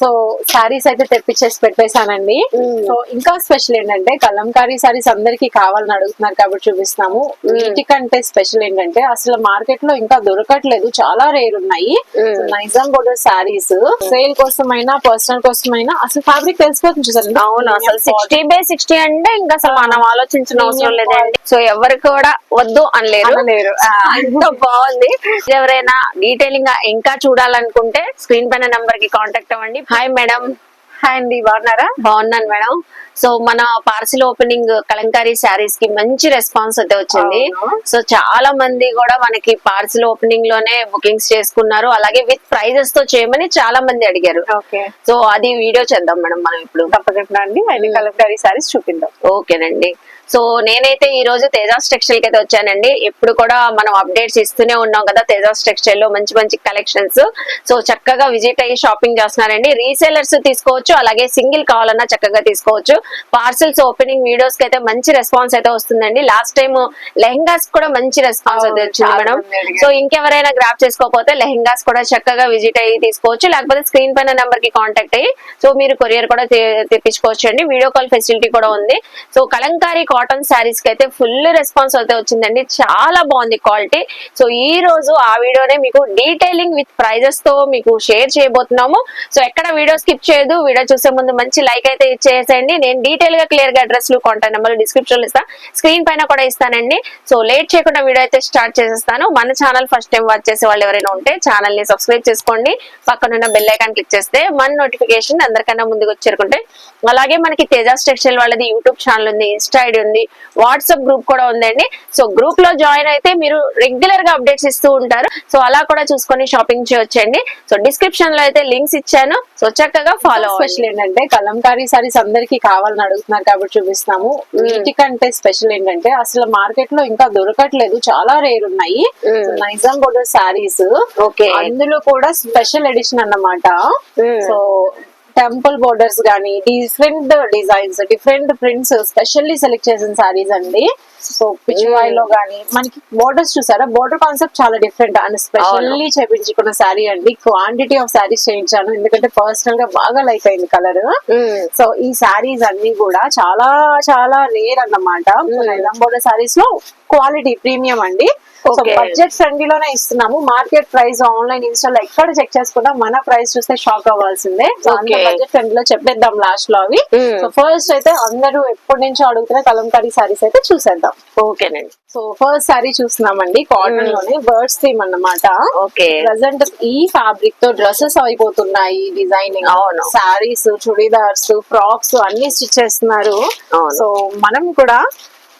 So saris అయితే తెప్పించేసి పెట్టేశానండి. So ఇంకా స్పెషల్ ఏంటంటే కలంకారీ సారీస్ అందరికి కావాలని అడుగుతున్నారు కాబట్టి చూపిస్తున్నాము. వీటికంటే స్పెషల్ ఏంటంటే అసలు మార్కెట్లో ఇంకా దొరకట్లేదు. చాలా రేర్ ఉన్నాయి. నైజాం బోర్డర్ సారీస్ సేల్ కోసమైనా పర్సనల్ కోసమైనా అసలు ఫ్యాబ్రిక్ తెలిసిపోతుంది చూసారు? అవును అసలు సిక్స్టీ బై సిక్స్టీ అంటే ఇంకా అసలు మనం ఆలోచించిన అవసరం లేదండి. సో ఎవరికి కూడా వద్దు అనలేరు. అంత బాగుంది. ఎవరైనా డీటెయిలింగ్గా ఇంకా చూడాలనుకుంటే స్క్రీన్ పైన నంబర్కి కాంటాక్ట్ అవ్వండి. హాయ్ మేడం హాయ్ అండి. బాగున్నారా? బాగున్నాను మేడం సో మన పార్సిల్ ఓపెనింగ్ కలంకారీ శారీస్కి మంచి రెస్పాన్స్ అయితే వచ్చింది. సో చాలా మంది కూడా మనకి పార్సిల్ ఓపెనింగ్లోనే బుకింగ్స్ చేసుకున్నారు. అలాగే విత్ ప్రైజెస్తో చేయమని చాలా మంది అడిగారు. ఓకే. సో అది వీడియో చేద్దాం మేడం మనం ఇప్పుడు. తప్పకుండా అండి. మళ్ళీ కలంకారీ సారీస్ చూపిద్దాం. ఓకేనండి సో నేనైతే ఈ రోజు తేజాస్ టెక్స్టైల్కి అయితే వచ్చానండి. ఎప్పుడు కూడా మనం అప్డేట్స్ ఇస్తూనే ఉన్నాం కదా తేజాస్ టెక్స్టైల్లో మంచి మంచి కలెక్షన్స్. సో చక్కగా విజిట్ అయ్యి షాపింగ్ చేస్తున్నారండి రీసేలర్స్ తీసుకోవచ్చు అలాగే సింగిల్ కావాలన్నా చక్కగా తీసుకోవచ్చు. పార్సల్స్ ఓపెనింగ్ వీడియోస్కి అయితే మంచి రెస్పాన్స్ అయితే వస్తుందండి. లాస్ట్ టైం లెహంగాస్ కూడా మంచి రెస్పాన్స్ అయితే వచ్చింది మేడం. సో ఇంకెవరైనా గ్రాప్ చేసుకోకపోతే లెహంగాస్ కూడా చక్కగా విజిట్ అయ్యి తీసుకోవచ్చు. లేకపోతే స్క్రీన్ పైన నెంబర్కి కాంటాక్ట్ అయ్యి సో మీరు కొరియర్ కూడా తెప్పించుకోవచ్చు అండి వీడియో కాల్ ఫెసిలిటీ కూడా ఉంది. సో కలంకారీ కాటన్ శారీస్కి అయితే ఫుల్ రెస్పాన్స్ అయితే వచ్చిందండి. చాలా బాగుంది క్వాలిటీ సో ఈ రోజు ఆ వీడియోనే మీకు డీటెయిలింగ్ విత్ ప్రైజెస్తో మీకు షేర్ చేయబోతున్నాము. సో ఎక్కడ వీడియో స్కిప్ చేయదు వీడియో చూసే ముందు మంచి లైక్ అయితే ఇచ్చేసేయండి. నేను డీటెయిల్గా క్లియర్గా అడ్రస్లు కాంటాక్ట్ నెంబర్ డిస్క్రిప్షన్లో ఇస్తాను స్క్రీన్ పైన కూడా ఇస్తానండి. సో లేట్ చేయకుండా వీడియో అయితే స్టార్ట్ చేసేస్తాను. మన ఛానల్ ఫస్ట్ టైం వాచ్ చేసే వాళ్ళు ఎవరైనా ఉంటే ఛానల్ని సబ్స్క్రైబ్ చేసుకోండి. పక్కనున్న బెల్ ఐకాన్ క్లిక్ చేస్తే మన నోటిఫికేషన్ అందరికన్నా ముందుకు వచ్చేరుకుంటే అలాగే మనకి తేజాస్ టెక్స్టైల్ వాళ్ళది యూట్యూబ్ ఛానల్ ఉంది. ఇన్స్టా ఐడి ఉంది వాట్సాప్ గ్రూప్ కూడా ఉందండి. సో గ్రూప్లో జాయిన్ అయితే మీరు రెగ్యులర్గా అప్డేట్స్ ఇస్తూ ఉంటారు. సో అలా కూడా చూసుకొని షాపింగ్ చేయొచ్చండి. సో డిస్క్రిప్షన్లో అయితే లింక్స్ ఇచ్చాను. సో చక్కగా ఫాలో స్పెషల్ ఏంటంటే కలంకారీ సారీస్ అందరికి కావాలని అడుగుతున్నారు కాబట్టి చూపిస్తున్నాము. వీటికంటే స్పెషల్ ఏంటంటే అసలు మార్కెట్లో ఇంకా దొరకట్లేదు. చాలా రేర్ ఉన్నాయి. నైజాం బోర్డర్ సారీస్ ఓకే అందులో కూడా స్పెషల్ ఎడిషన్ అన్నమాట. సో టెంపుల్ బోర్డర్స్ గానీ different designs different prints specially select చేసిన సారీస్ అండి. సో పిచ్వాయ్లో గానీ మనకి బోర్డర్స్ చూసారా? బోర్డర్ కాన్సెప్ట్ చాలా డిఫరెంట్ అండ్ స్పెషల్లీ చేపించుకున్న సారీ అండి. క్వాంటిటీ ఆఫ్ సారీస్ చేయించాను. ఎందుకంటే పర్సనల్గా బాగా లైక్ అయింది కలర్. సో ఈ సారీస్ అన్ని కూడా చాలా చాలా రేర్ అన్నమాట. బోర్డర్ సారీస్లో క్వాలిటీ ప్రీమియం అండి. సో. బడ్జెట్ ఫ్రెండ్లీ లోనే ఇస్తున్నాము మార్కెట్ ప్రైస్ ఆన్లైన్ ఇన్స్టా లో ఎక్కడ చెక్ చేసుకున్నా మన ప్రైస్ చూస్తే షాక్ అవ్వాల్సిందే. బడ్జెట్ ఫ్రెండ్లీ లో చెప్పేద్దాం లాస్ట్లో అవి Hmm. సో ఫస్ట్ అయితే అందరూ ఎప్పటి నుంచో అడుగుతున్న కలంకారీ సారీస్ అయితే చూసేద్దాం ఓకేనండి సో ఫస్ట్ సారీ చూస్తున్నామండి కాటన్లోనే బర్డ్స్ థీమ్ అన్నమాట ఓకే ప్రజెంట్ ఈ ఫ్యాబ్రిక్తో డ్రెస్సెస్ అయిపోతున్నాయి డిజైనింగ్ అవును. సారీస్ చుడీదార్స్ ఫ్రాక్స్ అన్ని స్టిచ్ చేస్తున్నారు. సో మనం కూడా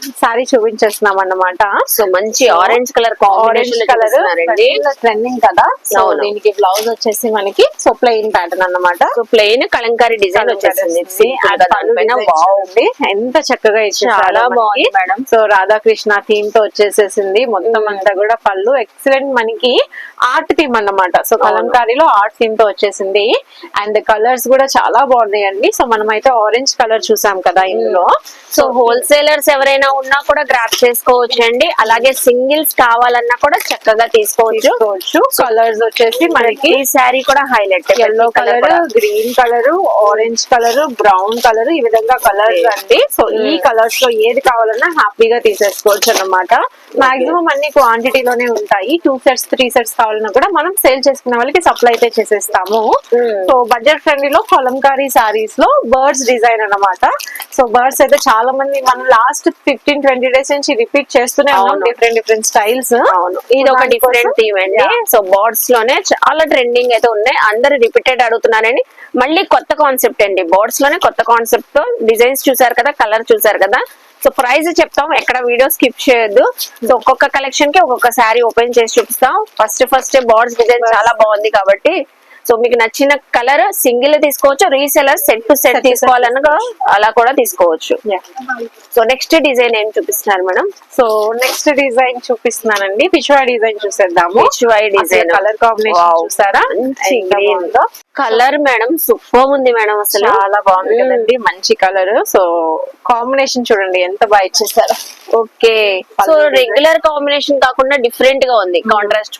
సారీ చూపించేస్తున్నాం అన్నమాట సో మంచి orange colour combination colour trending కదా. సో. దీనికి బ్లౌజ్ వచ్చేసి మనకి సో ప్లెయిన్ ప్యాటర్న్ అన్నమాట. సో ప్లెయిన్ కలంకారీ డిజైన్ వచ్చేసింది. బాగుంది ఎంత చక్కగా చాలా. బాగుంది మేడం. సో రాధాకృష్ణ థీమ్తో వచ్చేసేసింది. మొత్తం అంతా కూడా పళ్ళు. ఎక్సలెంట్ మనకి ఆర్ట్ థీమ్ అన్నమాట. సో కలంకారీలో ఆర్ట్ థీమ్తో వచ్చేసింది. అండ్ కలర్స్ కూడా చాలా బాగున్నాయండి. సో మనం అయితే ఆరెంజ్ కలర్ చూసాం కదా ఇందులో. సో హోల్సేలర్స్ ఎవరైనా ఉన్నా కూడా గ్రాప్ చేసుకోవచ్చు అండి అలాగే సింగిల్స్ కావాలన్నా కూడా చక్కగా తీసుకోవచ్చు. కలర్స్ వచ్చేసి మనకి ఈ శారీ కూడా highlight yellow colour green colour orange colour brown colour ఈ విధంగా కలర్స్. అండి. సో ఈ కలర్స్లో ఏది కావాలన్నా హ్యాపీగా తీసేసుకోవచ్చు అన్నమాట. మాక్సిమం అన్ని క్వాంటిటీలోనే ఉంటాయి. టూ సెట్స్ త్రీ సెట్స్ కావాలన్నా కూడా మనం సేల్ చేసుకునే వాళ్ళకి సప్లై అయితే చేసేస్తాము. సో బడ్జెట్ ఫ్రెండ్లీ లో కలంకారీ సారీస్లో బర్డ్స్ డిజైన్ అన్నమాట. సో బర్డ్స్ అయితే చాలా మంది మనం లాస్ట్ ఫిఫ్టీన్ ట్వంటీ డేస్ నుంచి రిపీట్ చేస్తూనే ఉన్నాం. డిఫరెంట్ డిఫరెంట్ స్టైల్స్ ఇది ఒక డిఫరెంట్ థీమ్ అండి. సో బోర్డ్స్లోనే చాలా ట్రెండింగ్ అయితే ఉన్నాయి. అందరు రిపీటెడ్ అడుగుతున్నారని. మళ్ళీ కొత్త కాన్సెప్ట్ అండి. బోర్డ్స్లోనే కొత్త కాన్సెప్ట్తో డిజైన్స్ చూసారు కదా కలర్ చూసారు కదా. సో ప్రైస్ చెప్తాం. ఎక్కడ వీడియో స్కిప్ చేయొద్దు. సో ఒక్కొక్క కలెక్షన్కి ఒక్కొక్క శారీ ఓపెన్ చేసి చూపిస్తాం. ఫస్ట్ ఫస్ట్ బోర్డ్స్ డిజైన్ చాలా బాగుంది కాబట్టి సో మీకు నచ్చిన కలర్ సింగిల్ తీసుకోవచ్చు రీసెలర్ సెట్ టు సెట్ తీసుకోవాలనగా అలా కూడా తీసుకోవచ్చు. సో నెక్స్ట్ డిజైన్ ఏం చూపిస్తున్నారు మేడం? సో నెక్స్ట్ డిజైన్ చూపిస్తున్నానండి. పిచ్వా డిజైన్ చూసేద్దాము. HY design. Colour combination. చూసారా. కలర్ మేడం సూపర్ ఉంది మేడం అసలు. చాలా బాగుంది Mm. కదండి. మంచి కలర్. సో కాంబినేషన్ చూడండి ఎంత బాగా ఇచ్చేసారు. ఓకే. సో రెగ్యులర్ కాంబినేషన్ కాకుండా డిఫరెంట్గా ఉంది కాంట్రాస్ట్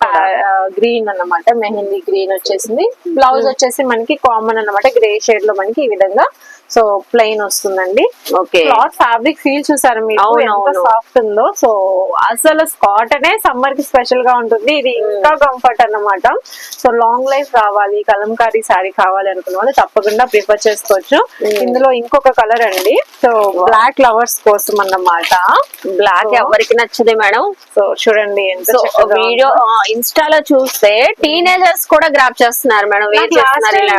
గ్రీన్ అన్నమాట. మెహందీ గ్రీన్ వచ్చేసింది. బ్లౌజ్ వచ్చేసి మనకి కామన్ అన్నమాట గ్రే షేడ్లో మనకి ఈ విధంగా. సో ప్లెయిన్ వస్తుందండి. ఓకే క్లాత్ ఫ్యాబ్రిక్ ఫీల్ చూసారు మీరు? ఎంత. సాఫ్ట్ ఉందో. సో అసలు కాటనే సమ్మర్కి స్పెషల్గా ఉంటుంది. ఇది ఇంకా కంఫర్ట్ అన్నమాట. సో లాంగ్ లైఫ్ రావాలి కలంకారీ శారీ కావాలి అనుకున్న వాళ్ళు తప్పకుండా ప్రిఫర్ చేసుకోవచ్చు. ఇందులో ఇంకొక కలర్ అండి. సో బ్లాక్ లవర్స్ కోసం అన్నమాట. బ్లాక్ ఎవరికి నచ్చదు మేడం. సో చూడండి సో వీడియో ఉందో. ఇన్స్టాలో చూస్తే టీనేజర్స్ కూడా గ్రాప్ చేస్తున్నారు మేడం.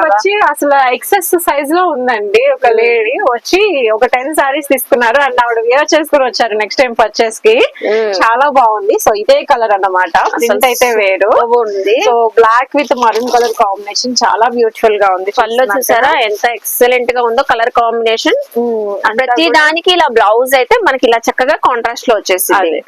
వచ్చి అసలు ఎక్సెస్ సైజ్లో ఉందండి. ఒక లేడీ వచ్చి ఒక టెన్ సారీస్ తీసుకున్నారు అండ్ ఆవిడ వేర్ చేసుకుని వచ్చారు నెక్స్ట్ టైం పర్చేస్కి. చాలా బాగుంది. సో ఇదే కలర్ అన్నమాట. ప్రింట్ అయితే వేరు. So black with maroon colour combination చాలా బ్యూటిఫుల్గా ఉంది. పళ్ళు చూసారా? ఎంత ఎక్సలెంట్గా ఉందో కలర్ కాంబినేషన్ ప్రతి దానికి ఇలా బ్లౌజ్ అయితే మనకి ఇలా చక్కగా కాంట్రాస్ట్లో వచ్చేసింది.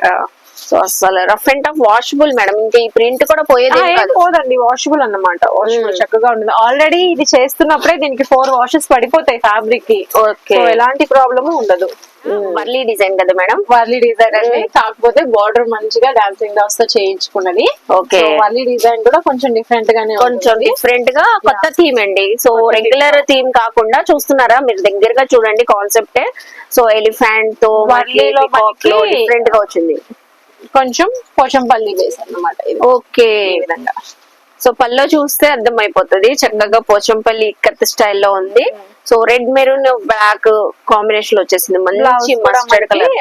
సో అసలు rough and tough washable madam ఇంకా ఈ ప్రింట్ కూడా పోయేది పోదండి వాషబుల్ అన్నమాట. వాషబుల్ చక్కగా ఉంటుంది. ఆల్రెడీ ఇది చేస్తున్నప్పుడే దీనికి ఫోర్ వాషెస్ పడిపోతాయి ఫ్యాబ్రిక్కి. ఓకే ఎలాంటి ప్రాబ్లమ్ ఉండదు. వర్లీ డిజైన్ కదా మేడం వర్లీ డిజైన్ అండి. కాకపోతే బార్డర్ మంచిగా డాన్సింగ్ డాల్స్తో చేయించుకున్నది. Okay. వర్లీ డిజైన్ కూడా కొంచెం డిఫరెంట్ గానే కొంచెం. డిఫరెంట్గా కొత్త థీమ్ అండి. సో రెగ్యులర్ థీమ్ కాకుండా చూస్తున్నారా? మీరు దగ్గరగా చూడండి కాన్సెప్ట్ సో ఎలిఫెంట్తో మనకి- డిఫరెంట్గా వచ్చింది. కొంచెం పోచంపల్లి బేస్ అన్నమాట ఇది. ఓకే. విధంగా సో పల్లో చూస్తే అర్థం అయిపోతుంది చక్కగా పోచంపల్లి ఇక్కత్ స్టైల్లో ఉంది. సో రెడ్ మెరూన్ బ్లాక్ కాంబినేషన్లో వచ్చేసింది. మంచి మస్టర్డ్ కలర్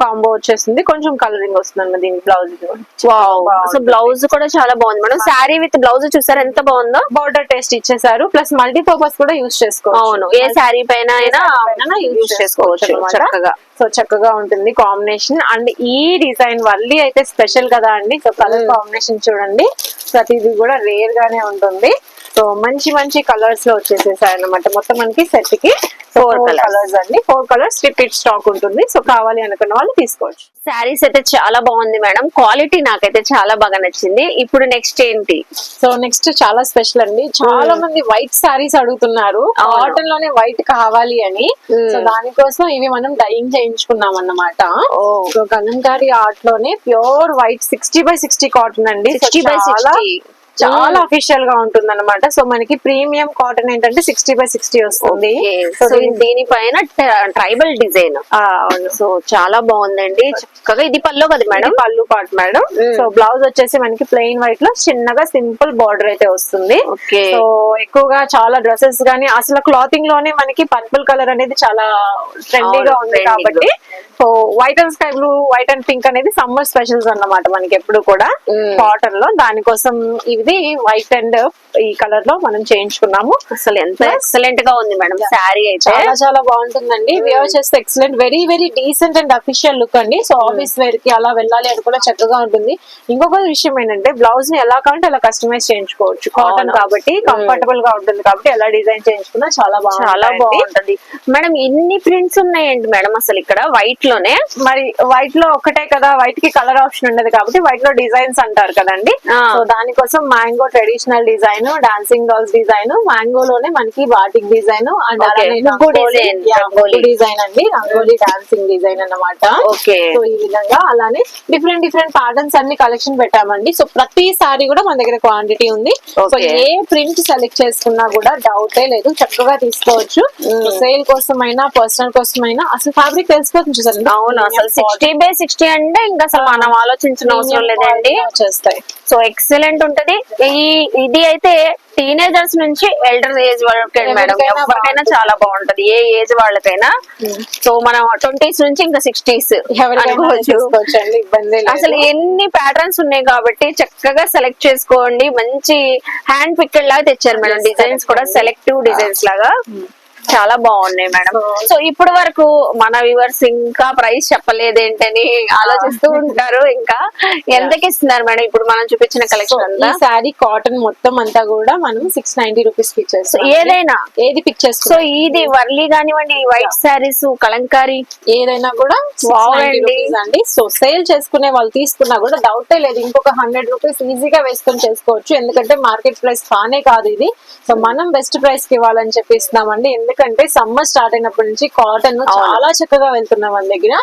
కాంబో వచ్చేసింది. కొంచెం కలరింగ్ వస్తుంది అన్నమాట దీని బ్లౌజ్ సో బ్లౌజ్ కూడా చాలా బాగుంది మేడం. శారీ విత్ బ్లౌజ్ చూసారా? ఎంత బాగుందో? బార్డర్ టేస్ట్ ఇచ్చేసారు. ప్లస్ మల్టీ పర్పస్ కూడా యూస్ చేసుకోవచ్చు. అవును. ఏ శారీ పైన అయినా యూజ్ చేసుకోవచ్చు చక్కగా సో చక్కగా ఉంటుంది కాంబినేషన్ అండ్ ఈ డిజైన్ వల్లి అయితే స్పెషల్ కదా అండి. సో కలర్ కాంబినేషన్ చూడండి. ప్రతిదీ కూడా రేర్ గానే ఉంటుంది. సో మంచి మంచి కలర్స్లో వచ్చేసేసాయి అన్నమాట మొత్తం మనకి సెట్కి. ఫోర్. కలర్స్ అండి. ఫోర్ కలర్స్ రిపీట్ స్టాక్ ఉంటుంది. సో కావాలి అనుకున్న వాళ్ళు తీసుకోవచ్చు. శారీస్ అయితే చాలా బాగుంది మేడం. క్వాలిటీ నాకైతే చాలా బాగా నచ్చింది. ఇప్పుడు నెక్స్ట్ ఏంటి? సో నెక్స్ట్ చాలా స్పెషల్ అండి. చాలా మంది వైట్ సారీస్ అడుగుతున్నారు. కాటన్లోనే వైట్ కావాలి అని. Hmm. సో దానికోసం ఇవి మనం డైయింగ్ చేయించుకున్నాం అన్నమాట so Kalamkari ఆర్ట్లోనే pure white sixty by sixty cotton అండి. సిక్స్టీ బై చాలా అఫీషియల్గా ఉంటుంది అనమాట సో మనకి ప్రీమియం కాటన్ ఏంటంటే సిక్స్టీ బై సిక్స్టీ వస్తుంది. సో దీనిపైన ట్రైబల్ డిజైన్ సో చాలా బాగుందండి. చక్కగా ఇది పల్లో కదా మేడం? పళ్ళు పాట్ మేడం. సో బ్లౌజ్ వచ్చేసి మనకి ప్లెయిన్ వైట్లో చిన్నగా సింపుల్ బార్డర్ అయితే వస్తుంది. ఓకే సో ఎక్కువగా చాలా డ్రెస్సెస్ గానీ అసలు క్లాతింగ్లోనే మనకి పర్పుల్ కలర్ అనేది చాలా ట్రెండీగా ఉంది. కాబట్టి so white and sky blue white and pink అనేది సమ్మర్ స్పెషల్స్ అన్నమాట మనకి ఎప్పుడు కూడా. కాటన్లో. దానికోసం ఇది వైట్ అండ్ ఈ కలర్లో మనం చేయించుకున్నాము. అసలు ఎంత ఎక్సలెంట్గా ఉంది మేడం శారీ అయితే. చాలా చాలా బాగుంటుందండి. వేవ్ చేస్తే excellent very very decent and official look అండి. సో ఆఫీస్ వేర్కి అలా వెళ్ళాలి అని కూడా చక్కగా ఉంటుంది. ఇంకొక విషయం ఏంటంటే బ్లౌజ్ని ఎలా కావాలంటే అలా కస్టమైజ్ చేయించుకోవచ్చు. కాటన్. కాబట్టి కంఫర్టబుల్గా ఉంటుంది కాబట్టి ఎలా డిజైన్ చేయించుకున్నా చాలా బాగుంటుంది చాలా బాగుంటది. మేడం ఎన్ని ప్రింట్స్ ఉన్నాయండి మేడం అసలు ఇక్కడ? వైట్ లోనే మరి వైట్లో ఒక్కటే కదా వైట్కి కలర్ ఆప్షన్ ఉండదు కాబట్టి వైట్లో డిజైన్స్ అంటారు కదండి. సో దానికోసం mango traditional design dancing dolls design mango లోనే మనకి బాటిక్ డిజైన్ అండ్. డిజైన్ అండి. రంగోలి డాన్సింగ్ డిజైన్ అన్నమాట. ఓకే. సో ఈ విధంగా అలానే డిఫరెంట్ డిఫరెంట్ ప్యాటర్న్స్ అన్ని కలెక్షన్ పెట్టామండి. సో ప్రతి సారీ కూడా మన దగ్గర క్వాంటిటీ ఉంది. సో. ఏ ప్రింట్ సెలెక్ట్ చేసుకున్నా కూడా డౌటే లేదు. చక్కగా తీసుకోవచ్చు. సేల్ కోసమైనా పర్సనల్ కోసమైనా అసలు ఫ్యాబ్రిక్ తెలిసిపోతుంది చూసారు అవును అసలు సిక్స్టీ బై సిక్స్టీ అంటే ఇంకా అసలు మనం ఆలోచించిన అవసరం లేదండి. వచ్చేస్తాయి. సో ఎక్సలెంట్ ఉంటది. ఈ ఇది అయితే టీనేజర్స్ నుంచి ఎల్డర్ ఏజ్ వాళ్ళకి మేడం ఎవరికైనా చాలా బాగుంటది ఏ ఏజ్ వాళ్ళకైనా. సో మనం ట్వంటీస్ నుంచి ఇంకా సిక్స్టీస్ లేదు. అసలు ఎన్ని ప్యాటర్న్స్ ఉన్నాయి కాబట్టి చక్కగా సెలెక్ట్ చేసుకోండి. మంచి హ్యాండ్ పిక్కెడ్ లాగా తెచ్చారు మేడం డిజైన్స్ కూడా సెలెక్టివ్ డిజైన్స్ లాగా. చాలా బాగున్నాయి మేడం. సో ఇప్పటి వరకు మన వ్యూవర్స్ ఇంకా ప్రైస్ చెప్పలేదేంటని ఆలోచిస్తూ ఉంటారు. ఇంకా ఎంతకి ఇస్తున్నారు మేడం? ఇప్పుడు మనం చూపించిన కలెక్షన్ శారీ కాటన్ మొత్తం అంతా కూడా మనం six ninety rupees pick so చేస్తాం ఏదైనా? ఏది పిక్ సో ఇది వర్లీ కానివ్వండి వైట్ శారీస్ కలంకారీ? ఏదైనా కూడా Wow 690 అండి. సో సేల్ చేసుకునే వాళ్ళు తీసుకున్నా కూడా డౌటే లేదు. ఇంకొక హండ్రెడ్ రూపీస్ ఈజీగా వేసుకొని చేసుకోవచ్చు. ఎందుకంటే మార్కెట్ ప్రైస్ కానే కాదు ఇది. సో మనం బెస్ట్ ప్రైస్కి ఇవ్వాలని చెప్పి ఇస్తున్నామండి. ఎందుకంటే ఎందుకంటే సమ్మర్ స్టార్ట్ అయినప్పటి నుంచి కాటన్ చాలా చక్కగా వెళ్తున్నాం మన దగ్గర.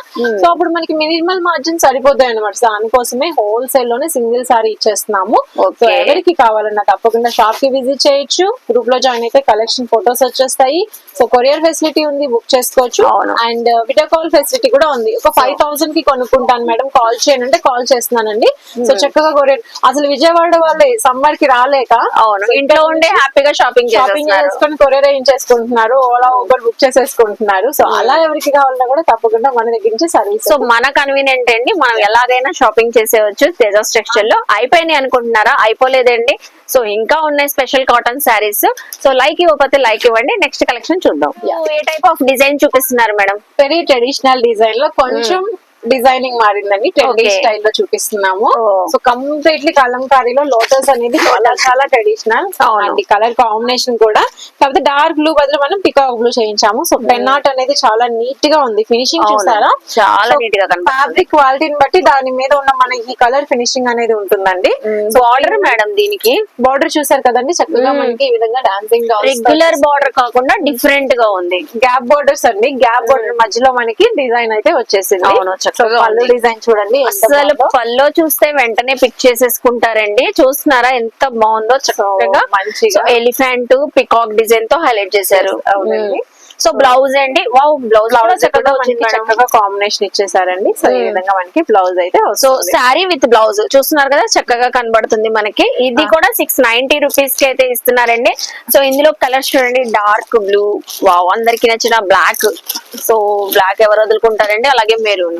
సో అప్పుడు మనకి మినిమల్ మార్జిన్ సరిపోతాయి అనమాట దానికోసమే హోల్సేల్లోనే సింగిల్ సారీ ఇచ్చేస్తున్నాము. సో. ఎవరికి కావాలన్నా తప్పకుండా షాప్కి విజిట్ చేయొచ్చు. గ్రూప్లో జాయిన్ అయితే కలెక్షన్ ఫొటోస్ వచ్చేస్తాయి. సో కొరియర్ ఫెసిలిటీ ఉంది బుక్ చేసుకోవచ్చు. అండ్ వీడియో కాల్ ఫెసిలిటీ కూడా ఉంది. ఒక ఫైవ్ థౌసండ్కి కొనుక్కుంటాను మేడం. కాల్ చేయండి అంటే కాల్ చేస్తున్నానండి. సో చక్కగా కొరియర్ అసలు విజయవాడ వాళ్ళే సమ్మర్కి రాలేక అవును. ఇంట్లో ఉండే హ్యాపీగా షాపింగ్ షాపింగ్ చేసుకొని కొరియర్ చేయించేసుకుంటున్నారు ఓలా ఊబర్ బుక్ చేసేసుకుంటున్నారు. సో అలా ఎవరికి కావాలన్నా కూడా తప్పకుండా మన దగ్గర నుంచి సర్వీస్ సో మన కన్వీనియంట్ అండి. మనం ఎలాగైనా షాపింగ్ చేసేవచ్చు తేజస్ టెక్స్టైల్లో. అయిపోయినాయి అనుకుంటున్నారా? అయిపోలేదండి. సో ఇంకా ఉన్నాయి special cotton saris so like ఇవ్వకపోతే లైక్ ఇవ్వండి. నెక్స్ట్ కలెక్షన్ చూద్దాం. ఏ టైప్ ఆఫ్ డిజైన్ చూపిస్తున్నారు మేడం? వెరీ ట్రెడిషనల్ డిజైన్లో కొంచెం డిజైనింగ్ మారిందండి. Okay. స్టైల్లో చూపిస్తున్నాము. Oh. సో కంప్లీట్లీ కలంకారీలో లోటస్ అనేది చాలా చాలా ట్రెడిషనల్. అండ్ కలర్ కాంబినేషన్ కూడా. కాకపోతే డార్క్ బ్లూ బదులు మనం పికాక్ బ్లూ చేయించాము. సో పెన్ ఆర్ట్ అనేది చాలా నీట్గా ఉంది ఫినిషింగ్. చూసారా? చాలా నీట్గా ఫ్యాబ్రిక్ క్వాలిటీని బట్టి దాని మీద ఉన్న మన ఈ కలర్ ఫినిషింగ్ అనేది ఉంటుందండి. సో ఆర్డర్ మేడం దీనికి? బార్డర్ చూసారు కదండి? చక్కగా మనకి ఈ విధంగా డాన్సింగ్ రెగ్యులర్ బార్డర్ కాకుండా డిఫరెంట్గా ఉంది. గ్యాప్ బోర్డర్స్ అండి. గ్యాప్ బోర్డర్ మధ్యలో మనకి డిజైన్ అయితే వచ్చేసింది. అవును, చక్కగా పళ్ళు. డిజైన్ చూడండి అసలు. పల్లో చూస్తే వెంటనే పిక్ చేసేసుకుంటారండి చూస్తున్నారా ఎంత బాగుందో చక్కగా మంచిగా. ఎలిఫెంట్ పికాక్ డిజైన్తో హైలైట్ చేశారు అవునండి. సో బ్లౌజ్ అండి. వావ్ బ్లౌజ్ చక్కగా కాంబినేషన్ ఇచ్చేసారండి. సో ఈ Hmm. విధంగా మనకి బ్లౌజ్ అయితే సో శారీ విత్ బ్లౌజ్ చూస్తున్నారు కదా చక్కగా కనబడుతుంది మనకి. ఇది కూడా సిక్స్ నైన్టీ రూపీస్కి అయితే ఇస్తున్నారండి. సో ఇందులో కలర్స్ చూడండి. డార్క్ బ్లూ వావ్ అందరికి నచ్చిన బ్లాక్ సో బ్లాక్ ఎవరు వదులుకుంటారండి? అలాగే మెరూన్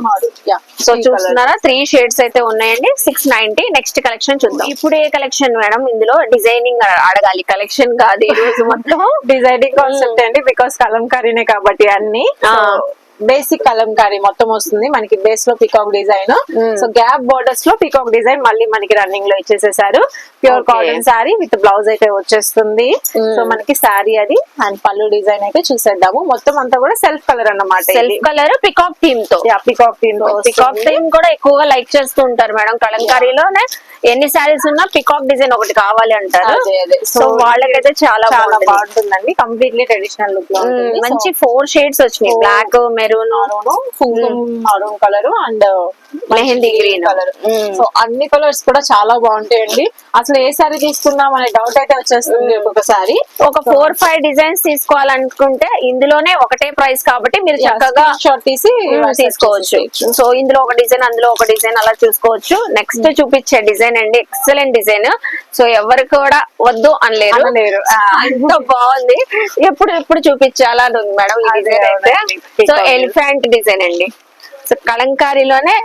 Yeah. సో చూస్తున్నారా? త్రీ షేడ్స్ అయితే ఉన్నాయండి. సిక్స్ నైన్టీ నెక్స్ట్ కలెక్షన్ చూద్దాం. ఇప్పుడు ఏ కలెక్షన్ మేడం ఇందులో డిజైనింగ్ అడగాలి. కలెక్షన్ కాదు ఈ రోజు మొత్తం. డిజైనింగ్ కాన్సెప్ట్ అండి బికాస్ కలంకారీనే కాబట్టి అన్ని. బేసిక్ కలంకారీ మొత్తం వస్తుంది. మనకి బేస్లో పికాక్ డిజైన్. సో గ్యాప్ బోర్డర్స్లో పికాక్ డిజైన్ మళ్ళీ మనకి రన్నింగ్లో ఇచ్చేసేసారు. Pure. Cotton sari with blouse అయితే వచ్చేస్తుంది. సో మనకి శారీ అది అండ్ పళ్ళు డిజైన్ అయితే చూసేద్దాము. మొత్తం అంతా కూడా సెల్ఫ్ కలర్ అన్నమాట సెల్ఫ్ కలర్ పికాక్ థీమ్తో. పికాక్ థీమ్ పికాక్ థీమ్ కూడా ఎక్కువగా లైక్ చేస్తూ ఉంటారు మేడం. కలంకారీలోనే ఎన్ని శారీస్ ఉన్నా పికాక్ డిజైన్ ఒకటి కావాలి అంటారు. సో వాళ్ళకైతే చాలా చాలా బాగుంటుంది. బాగుంటుందండి. కంప్లీట్లీ ట్రెడిషనల్ లుక్లో ఉంటుంది. మంచి ఫోర్ షేడ్స్ వచ్చినాయి. Black maroon maroon maroon colour and mehndi green. Colour. So అన్ని కలర్స్ కూడా చాలా బాగుంటాయండి. అసలు ఏ సారీ తీసుకుందాం అనే డౌట్ అయితే వచ్చేస్తుంది ఒక్కొక్కసారి. ఒక ఫోర్ ఫైవ్ డిజైన్స్ తీసుకోవాలనుకుంటే ఇందులోనే ఒకటే ప్రైస్ కాబట్టి మీరు చక్కగా షార్ట్ తీసి తీసుకోవచ్చు. సో ఇందులో ఒక డిజైన్ అందులో ఒక డిజైన్ అలా చూసుకోవచ్చు. నెక్స్ట్ చూపించే డిజైన్ అండి. ఎక్సలెంట్ డిజైన్ సో ఎవరు కూడా వద్దు అనలేరు. అనలేరు. ఆ. అంత బాగుంది. ఎప్పుడు ఎప్పుడు చూపించాలా అని ఉంది మేడం ఈ డిజైన్ అయితే. సో. ఎలిఫెంట్ డిజైన్ అండి. సో కలంకారీలోనే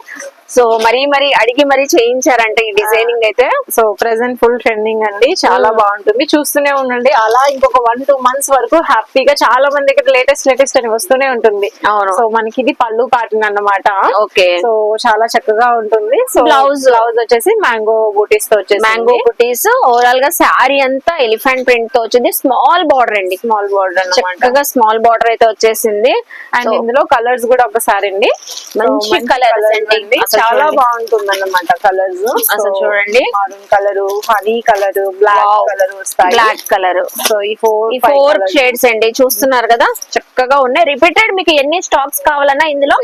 సో మరీ మరీ అడిగి మరీ చేయించారంట ఈ డిజైనింగ్ అయితే. సో ప్రెసెంట్ ఫుల్ ట్రెండింగ్ అండి. చాలా మ్మ్. బాగుంటుంది. చూస్తూనే ఉండండి. అలా ఇంకొక వన్ టూ మంత్స్ వరకు హ్యాపీగా చాలా మంది దగ్గర లేటెస్ట్ లేటెస్ట్ అని వస్తూనే ఉంటుంది. అవును. సో మనకి ఇది పళ్ళు ప్యాటర్న్ అన్నమాట. ఓకే. సో చాలా చక్కగా ఉంటుంది. So Blouse. బ్లౌజ్ వచ్చేసి మ్యాంగో బూటీస్తో వచ్చేసి మ్యాంగో కుటీస్ ఓవరాల్గా శారీ అంతా ఎలిఫెంట్ ప్రింట్తో వచ్చింది. స్మాల్ బార్డర్ అండి. స్మాల్ బోర్డర్ చక్కగా స్మాల్ బార్డర్ అయితే వచ్చేసింది. అండ్ ఇందులో కలర్స్ కూడా ఒకసారి అండి. మంచి colours అండి. చాలా. బాగుంటుంది అన్నమాట కలర్స్ అసలు చూడండి. Maroon colour honey colour black colour వస్తాయి బ్లాక్ కలర్ సో ఈ ఫోర్ ఈ ఫోర్ షేడ్స్ అండి చూస్తున్నారు కదా? చక్కగా ఉన్నాయి. రిపీటెడ్ మీకు ఎన్ని స్టాక్స్ కావాలన్నా ఇందులో?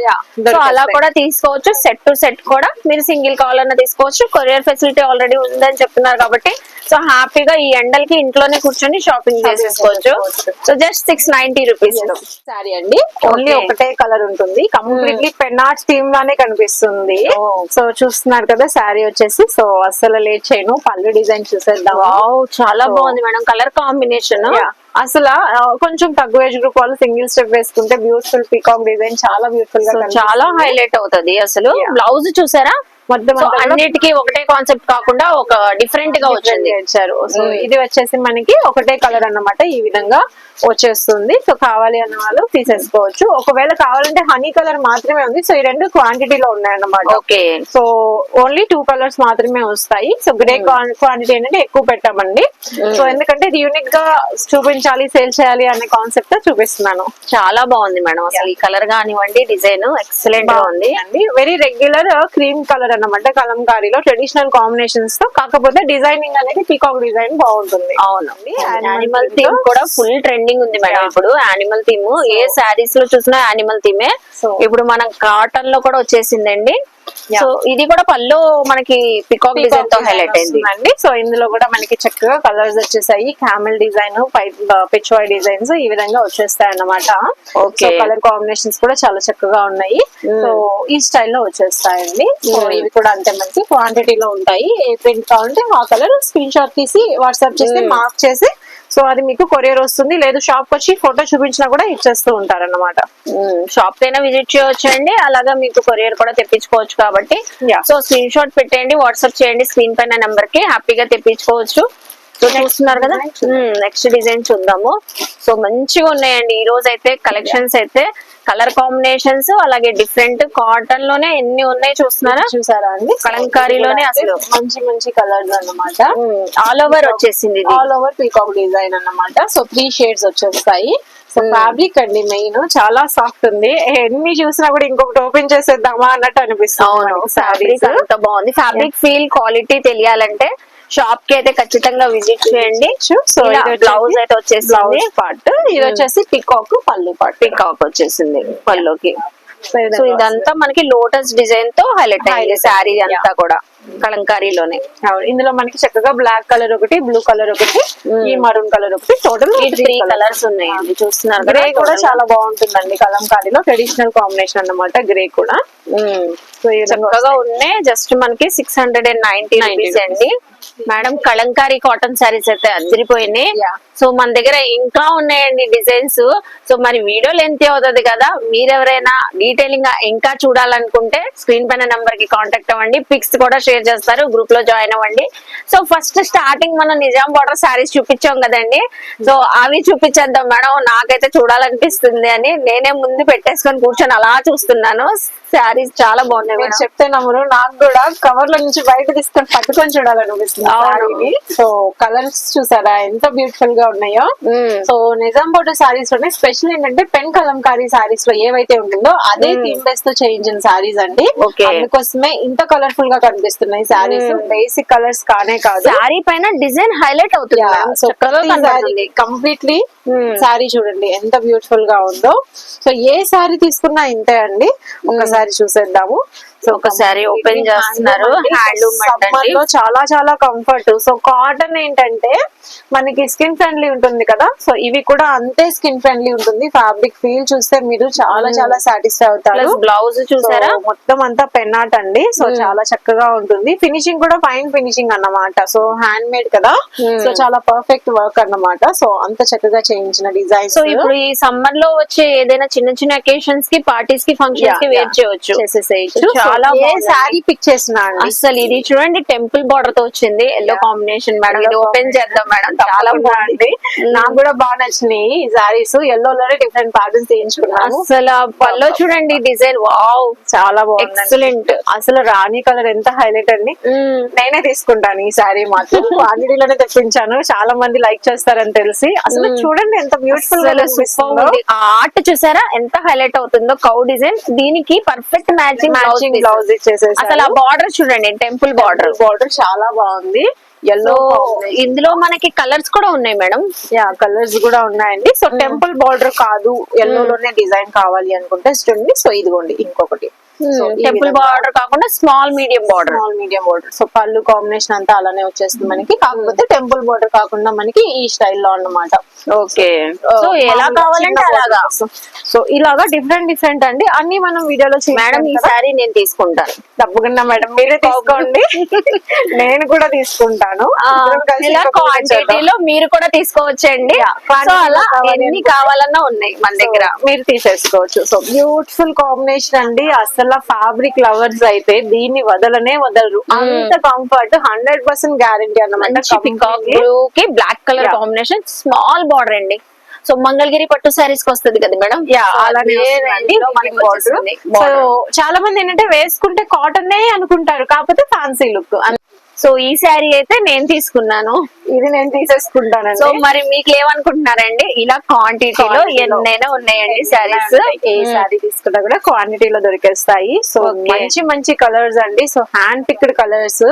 సో. అలా కూడా తీసుకోవచ్చు. సెట్ టు సెట్ కూడా. మీరు సింగిల్ కావాలన్నా తీసుకోవచ్చు. కొరియర్ ఫెసిలిటీ ఆల్రెడీ ఉందని చెప్తున్నారు కాబట్టి సో హ్యాపీగా ఈ ఎండలకి ఇంట్లోనే కూర్చొని షాపింగ్ చేసేసుకోవచ్చు. So just six ninety rupees sari అండి. ఓన్లీ. ఒకటే కలర్ ఉంటుంది. కంప్లీట్లీ పెన్నార్ట్ థీమ్ లానే కనిపిస్తుంది. Oh. సో చూస్తున్నారు కదా శారీ వచ్చేసి. సో అస్సలు లేట్ చేయను. పళ్ళు డిజైన్ చూసేద్దాం వావ్ చాలా బాగుంది మేడం. Colour combination. అసలు కొంచెం తక్కువ ఏజ్ గ్రూప్ వాళ్ళు సింగిల్ స్టెప్ వేసుకుంటే బ్యూటిఫుల్ పీకాక్ డిజైన్ చాలా బ్యూటిఫుల్గా. చాలా హైలైట్ అవుతది అసలు. బ్లౌజ్ చూసారా? అన్నిటికీ ఒకటే కాన్సెప్ట్ కాకుండా ఒక డిఫరెంట్గా వచ్చింది. ఇచ్చారు. సో. ఇది వచ్చేసి మనకి ఒకటే కలర్ అన్నమాట ఈ విధంగా వచ్చేస్తుంది. సో కావాలి అన్న వాళ్ళు తీసేసుకోవచ్చు. ఒకవేళ కావాలంటే హనీ కలర్ మాత్రమే ఉంది. సో ఈ రెండు క్వాంటిటీలో ఉన్నాయన్నమాట. Okay. So only two colours మాత్రమే వస్తాయి. సో గ్రే క్వాంటిటీ అనేది ఎక్కువ పెట్టామండి. సో ఎందుకంటే ఇది యూనిక్గా చూపించాలి సేల్ చేయాలి అనే కాన్సెప్ట్తో చూపిస్తున్నాను. చాలా బాగుంది మేడం అసలు ఈ కలర్ కానివ్వండి డిజైన్ ఎక్సలెంట్గా ఉంది. అండి వెరీ రెగ్యులర్ క్రీమ్ కలర్ అన్నమాట కలంకారీలో ట్రెడిషనల్ కాంబినేషన్స్తో కాకపోతే డిజైనింగ్ అనేది పీకాక్ డిజైన్ బాగుంటుంది. అవును Animal యానిమల్ థీమ్ కూడా ఫుల్ ట్రెండింగ్ ఉంది మేడం ఇప్పుడు. యానిమల్ థీమ్ ఏ శారీస్లో చూసినా యానిమల్ థీమే ఇప్పుడు మనం కాటన్లో కూడా వచ్చేసిందండి. సో ఇది కూడా పళ్ళు మనకి పికాక్ డిజైన్తో హైలైట్ అయింది. సో ఇందులో కూడా మనకి చక్కగా కలర్స్ వచ్చేసాయి. క్యామెల్ డిజైన్ పిచ్వాయ్ డిజైన్స్ ఈ విధంగా వచ్చేస్తాయి అన్నమాట Okay. కలర్ కాంబినేషన్స్ కూడా చాలా చక్కగా ఉన్నాయి. సో ఈ స్టైల్లో వచ్చేస్తాయండి. So Mm. ఇవి కూడా అంతే మనకి క్వాంటిటీలో ఉంటాయి. ఏ ప్రింట్ కావాలంటే ఆ కలర్ స్క్రీన్ షాట్ తీసి వాట్సాప్ చేసి. మార్క్ చేసి సో అది మీకు కొరియర్ వస్తుంది. లేదు షాప్ వచ్చి ఫోటో చూపించినా కూడా ఇచ్చేస్తూ ఉంటారన్నమాట. షాప్ కైనా విజిట్ చేయొచ్చు అండి అలాగా మీకు కొరియర్ కూడా తెప్పించుకోవచ్చు కాబట్టి. సో స్క్రీన్ షాట్ పెట్టండి వాట్సాప్ చేయండి స్క్రీన్ పైన నెంబర్కి హ్యాపీగా తెప్పించుకోవచ్చు. చూస్తున్నారు కదా? నెక్స్ట్ డిజైన్ చూద్దాము. సో మంచిగా ఉన్నాయండి. ఈ రోజు అయితే కలెక్షన్స్ అయితే కలర్ కాంబినేషన్స్ అలాగే డిఫరెంట్ కాటన్లోనే ఎన్ని ఉన్నాయి చూస్తున్నారా? చూసారా అండి? కలంకారీలోనే అసలు. మంచి మంచి కలర్స్ అన్నమాట. ఆల్ ఓవర్ వచ్చేసింది ఆల్ ఓవర్ పీకాక్ డిజైన్ అన్నమాట. సో త్రీ షేడ్స్ వచ్చేస్తాయి. సో ఫ్యాబ్రిక్ అండి మెయిన్ చాలా సాఫ్ట్ ఉంది. ఎన్ని చూసినా కూడా ఇంకొకటి ఓపెన్ చేసేద్దామా అన్నట్టు అనిపిస్తుంది ఫ్యాబ్రిక్ అంత బాగుంది. ఫ్యాబ్రిక్ ఫీల్ క్వాలిటీ తెలియాలంటే షాప్కి అయితే ఖచ్చితంగా విజిట్ చేయండి. సో బ్లౌజ్ అయితే వచ్చేసింది. బ్లౌజ్ పార్ట్ ఇది వచ్చేసి పికాక్ పళ్ళు పార్ట్ పికాక్ వచ్చేసింది పళ్ళుకి. సో ఇదంతా మనకి లోటస్ డిజైన్తో హైలైట్ అయింది. శారీ అంతా కూడా కలంకారీలోనే. ఇందులో మనకి చక్కగా బ్లాక్ కలర్ ఒకటి బ్లూ కలర్ ఒకటి Mm. ఈ మరూన్ కలర్ ఒకటి టోటల్ త్రీ కలర్స్ ఉన్నాయండి చూస్తున్నారు గ్రే కూడా చాలా బాగుంటుందండి కలంకారీలో. ట్రెడిషనల్ కాంబినేషన్ అన్నమాట గ్రే కూడా. విధంగా చక్కగా ఉన్నాయి. జస్ట్ మనకి six hundred and ninety 90 rupees అండి. మేడం కలంకారీ కాటన్ శారీస్ అయితే అదిరిపోయినాయి. సో మన దగ్గర ఇంకా ఉన్నాయండి డిజైన్స్. సో మరి వీడియో లెంత్ అవుతుంది కదా. మీరెవరైనా డీటెయిలింగ్గా ఇంకా చూడాలనుకుంటే స్క్రీన్ పైన నంబర్కి కాంటాక్ట్ అవ్వండి. పిక్స్ కూడా షేర్ చేస్తారు. గ్రూప్లో జాయిన్ అవ్వండి. సో ఫస్ట్ స్టార్టింగ్ మనం నిజాం బార్డర్ శారీస్ చూపించాం కదండి. సో అవి చూపించేద్దాం మేడం. నాకైతే చూడాలనిపిస్తుంది అని నేనే ముందు పెట్టేసుకొని కూర్చొని అలా చూస్తున్నాను. శారీస్ చాలా బాగున్నాయి చెప్తే నమ్మరు. నాకు కూడా కవర్ల నుంచి బయట తీసుకొని పట్టుకొని చూడాలనిపిస్తుంది. సారీని. సో కలర్స్ చూసారా ఎంత బ్యూటిఫుల్గా ఉన్నాయో. సో నిజాం బోర్డర్ సారీస్లోనే స్పెషల్ ఏంటంటే పెన్ కలంకారీ సారీస్లో ఏవైతే ఉంటుందో అదే థీమ్ బేస్తో చేయించిన సారీస్ అండి. అందుకోసమే ఇంత కలర్ఫుల్గా కనిపిస్తున్నాయి సారీస్. బేసిక్ కలర్స్ కానే కాదు శారీ పైన డిజైన్ హైలైట్ అవుతుంది. Completely Hmm. సారీ చూడండి ఎంత బ్యూటిఫుల్గా ఉందో. సో ఏ సారీ తీసుకున్నా ఇంతే అండి. ఒకసారి చూసేద్దాము. సో ఒకసారి చేస్తున్నారు. Handloom సమ్మర్ అంటండి. లో చాలా చాలా కంఫర్ట్ సో కాటన్ ఏంటంటే మనకి స్కిన్ ఫ్రెండ్లీ ఉంటుంది కదా. సో ఇవి కూడా అంతే స్కిన్ ఫ్రెండ్లీ ఉంటుంది. ఫ్యాబ్రిక్ ఫీల్ చూస్తే మీరు చాలా చాలా సాటిస్ఫై అవుతారు. బ్లౌజ్ చూసారా? మొత్తం అంతా పెన్నాట్ అండి. So Hmm. చాలా చక్కగా ఉంటుంది. ఫినిషింగ్ కూడా ఫైన్ ఫినిషింగ్ అన్నమాట. సో హ్యాండ్ మేడ్ కదా. Hmm. సో చాలా పర్ఫెక్ట్ వర్క్ అన్నమాట. సో అంత చక్కగా చేయించిన డిజైన్స్ సో ఇప్పుడు ఈ సమ్మర్లో వచ్చే ఏదైనా చిన్న చిన్న అకేషన్స్కి పార్టీస్కి ఫంక్షన్స్కి వేర్ చేసేసేయచ్చు. చాలా. సారీ పిక్ చేసిన అండి? అసలు ఇది చూడండి టెంపుల్ బార్డర్తో వచ్చింది. ఎల్లో కాంబినేషన్ మేడం ఇది ఓపెన్ చేద్దాం మేడం చాలా బాగుంది. నాకు కూడా బాగా నచ్చినాయి ఈ సారీస్ ఎల్లో లోనే డిఫరెంట్ ప్యాటర్న్స్ చేయించుకున్నాను. అసలు పల్లో చూడండి డిజైన్ వావ్ చాలా బాగుంది ఎక్సలెంట్ అసలు రాణి కలర్ ఎంత హైలైట్ అండి. నేనే తీసుకుంటాను ఈ సారీ మాత్రం. క్వాంటిటీలోనే తెప్పించాను. చాలా మంది లైక్ చేస్తారని తెలిసి. అసలు మ్మ్. చూడండి ఎంత బ్యూటిఫుల్గా ఆ ఆర్ట్ చూసారా? ఎంత హైలైట్ అవుతుందో కౌ డిజైన్ దీనికి పర్ఫెక్ట్ మ్యాచింగ్ మ్యాచింగ్ బ్లౌజ్ ఇచ్చేసేసి అసలు ఆ బార్డర్ చూడండి టెంపుల్ బార్డర్ బార్డర్ చాలా బాగుంది. ఎల్లో ఇందులో మనకి కలర్స్ కూడా ఉన్నాయి మేడం యా కలర్స్ కూడా ఉన్నాయండి. సో టెంపుల్ బార్డర్ కాదు ఎల్లో లోనే డిజైన్ కావాలి అనుకుంటే చూడండి సో ఇదిగోండి ఇంకొకటి. టెంపుల్ బార్డర్ కాకుండా small medium border small medium border so పళ్ళు కాంబినేషన్ అంతా అలానే వచ్చేస్తుంది మనకి. కాకపోతే టెంపుల్ బార్డర్ కాకుండా మనకి ఈ స్టైల్లో అన్నమాట. ఓకే సో ఎలా కావాలంటే అలాగా? సో ఇలాగా డిఫరెంట్ డిఫరెంట్ అండి. అన్ని మనం వీడియోలో మేడం ఈ సారీ నేను తీసుకుంటాను. తప్పకుండా మేడం మీరే తీసుకోండి. నేను కూడా తీసుకుంటాను. ఇలా. క్వాంటిటీలో మీరు కూడా తీసుకోవచ్చండి. సో అలా ఎన్ని కావాలన్నా ఉన్నాయి మన దగ్గర. మీరు తీసేసుకోవచ్చు. సో బ్యూటిఫుల్ కాంబినేషన్ అండి. అసలు ఫ్యాబ్రిక్ లవర్స్ అయితే దీన్ని వదలనే వదలరు. అంత comfort hundred percent guarantee peacock. Blue కి. Black colour. Combination small border అండి. సో మంగళగిరి పట్టు సారీస్కి వస్తుంది కదా మేడం? సో చాలా మంది ఏంటంటే వేసుకుంటే కాటన్ అనుకుంటారు. కాకపోతే ఫ్యాన్సీ లుక్ సో ఈ శారీ అయితే నేను తీసుకున్నాను. ఇది నేను తీసేసుకుంటానండి. సో మరి మీకు ఏమనుకుంటున్నారండి? ఇలా క్వాంటిటీలో. ఎన్నైనా ఉన్నాయండి శారీస్ ఏ శారీ తీసుకున్నా కూడా క్వాంటిటీలో దొరికేస్తాయి. సో. మంచి మంచి కలర్స్ అండి. So hand picked colours.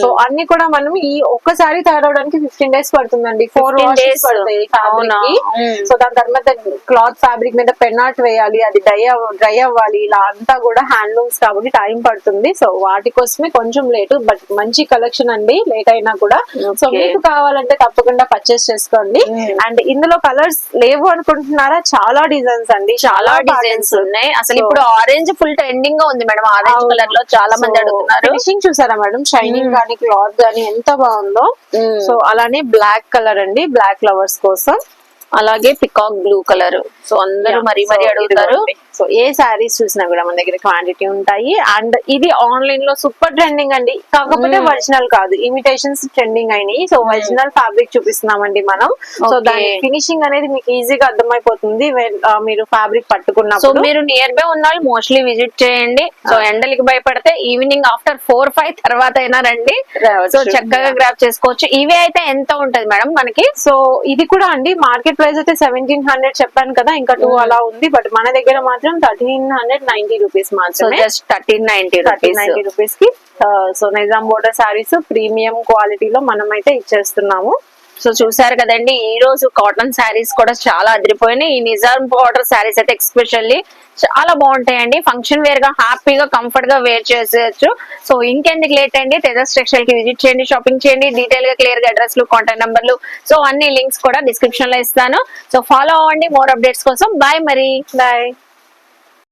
So అన్ని కూడా మనం ఈ ఒక్క సారీ తయారవడానికి ఫిఫ్టీన్ డేస్ పడుతుందండి. Four 15 washes days. పడతాయి అవునా? ఫ్యాబ్రిక్కి. Mm. సో దాని తర్వాత క్లాత్ ఫ్యాబ్రిక్ మీద పెన్నాట్ వేయాలి. అది డ్రై డ్రై అవ్వాలి. ఇలా అంతా కూడా హ్యాండ్లూమ్స్ కాబట్టి టైం పడుతుంది. సో వాటి కోసమే కొంచెం లేట్ బట్ మంచి కలెక్షన్ అండి. లేట్ అయినా కూడా. సో. మీకు కావాలంటే తప్పకుండా పర్చేస్ చేసుకోండి. అండ్ ఇందులో కలర్స్ లేవు అనుకుంటున్నారా? చాలా డిజైన్స్ అండి. చాలా డిజైన్స్ ఉన్నాయి. అసలు ఇప్పుడు ఆరెంజ్ ఫుల్ ట్రెండింగ్గా ఉంది మేడం. ఆరెంజ్ కలర్లో చాలా మంది అడుగుతున్నారు. ఫినిషింగ్ చూసారా మేడం? షైనింగ్ కానీ క్లాత్ కానీ ఎంత బాగుందో. సో అలానే బ్లాక్ కలర్ అండి. బ్లాక్ ఫ్లవర్స్ కోసం. అలాగే పికాక్ బ్లూ కలర్ సో అందరూ మరీ మరీ అడుగుతారు. సో ఏ శారీస్ చూసినా కూడా మన దగ్గర క్వాంటిటీ ఉంటాయి. అండ్ ఇది ఆన్లైన్లో సూపర్ ట్రెండింగ్ అండి. కాకపోతే. ఒరిజినల్ కాదు. ఇమిటేషన్స్ ట్రెండింగ్ అయినాయి. సో ఒరిజినల్ ఫ్యాబ్రిక్ చూపిస్తున్నామండి మనం. సో. దాని ఫినిషింగ్ అనేది మీకు ఈజీగా అర్థమైపోతుంది ఆ, మీరు ఫ్యాబ్రిక్ సో పట్టుకున్నప్పుడు మీరు నియర్ బై ఉన్న మోస్ట్లీ విజిట్ చేయండి. సో ఎండలకి భయపడితే ఈవినింగ్ ఆఫ్టర్ ఫోర్ ఫైవ్ తర్వాత అయినా రండి. సో చక్కగా గ్రాప్ చేసుకోవచ్చు. ఇవి అయితే ఎంత ఉంటది మేడం మనకి? సో ఇది కూడా అండి. మార్కెట్ ప్రైస్ అయితే సెవెంటీన్ హండ్రెడ్ చెప్పాను కదా. ఇంకా టూ. అలా ఉంది బట్ మన దగ్గర మాత్రం థర్టీన్ హండ్రెడ్ నైన్టీ రూపీస్ మాత్రమే just thirteen ninety thirteen ninety రూపీస్కి so Nizam border saris premium క్వాలిటీలో మనం అయితే ఇచ్చేస్తున్నాము సో చూసారు కదండి ఈ రోజు కాటన్ శారీస్ కూడా చాలా అదిరిపోయినాయి. ఈ నిజాం బార్డర్ శారీస్ అయితే ఎక్స్పెషల్లీ చాలా బాగుంటాయండి. ఫంక్షన్ వేర్గా హ్యాపీగా కంఫర్ట్గా వేర్ చేసేయచ్చు. సో ఇంకెందుకు లేట్ అండి? తేజస్ టెక్స్టైల్కి విజిట్ చేయండి షాపింగ్ చేయండి. డీటెయిల్గా క్లియర్గా అడ్రస్లు కాంటాక్ట్ నంబర్లు సో అన్ని లింక్స్ కూడా డిస్క్రిప్షన్లో ఇస్తాను. సో ఫాలో అవ్వండి. మోర్ అప్డేట్స్ కోసం. బాయ్ మరి. బాయ్